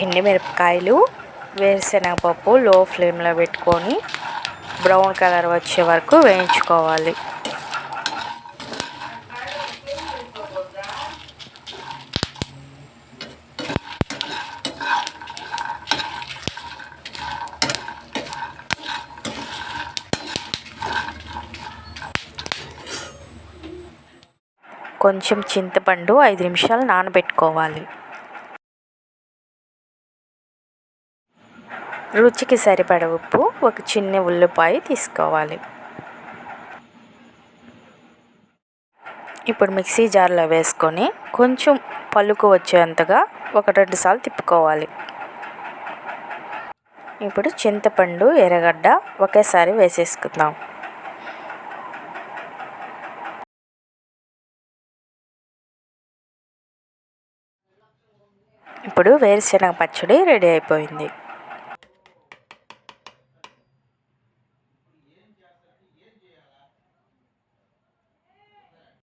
ఎండుమిరపకాయలు వేరుశనగపప్పు లో ఫ్లేమ్లో పెట్టుకొని బ్రౌన్ కలర్ వచ్చే వరకు వేయించుకోవాలి. కొంచెం చింతపండు ఐదు నిమిషాలు నానబెట్టుకోవాలి. రుచికి సరిపడ ఉప్పు ఒక చిన్న ఉల్లిపాయ తీసుకోవాలి. ఇప్పుడు మిక్సీ జార్లో వేసుకొని కొంచెం పలుకు వచ్చేంతగా ఒక రెండు సార్లు తిప్పుకోవాలి. ఇప్పుడు చింతపండు ఎర్రగడ్డ ఒకేసారి వేసేసుకుందాం. ఇప్పుడు వేరుశనగ పచ్చడి రెడీ అయిపోయింది.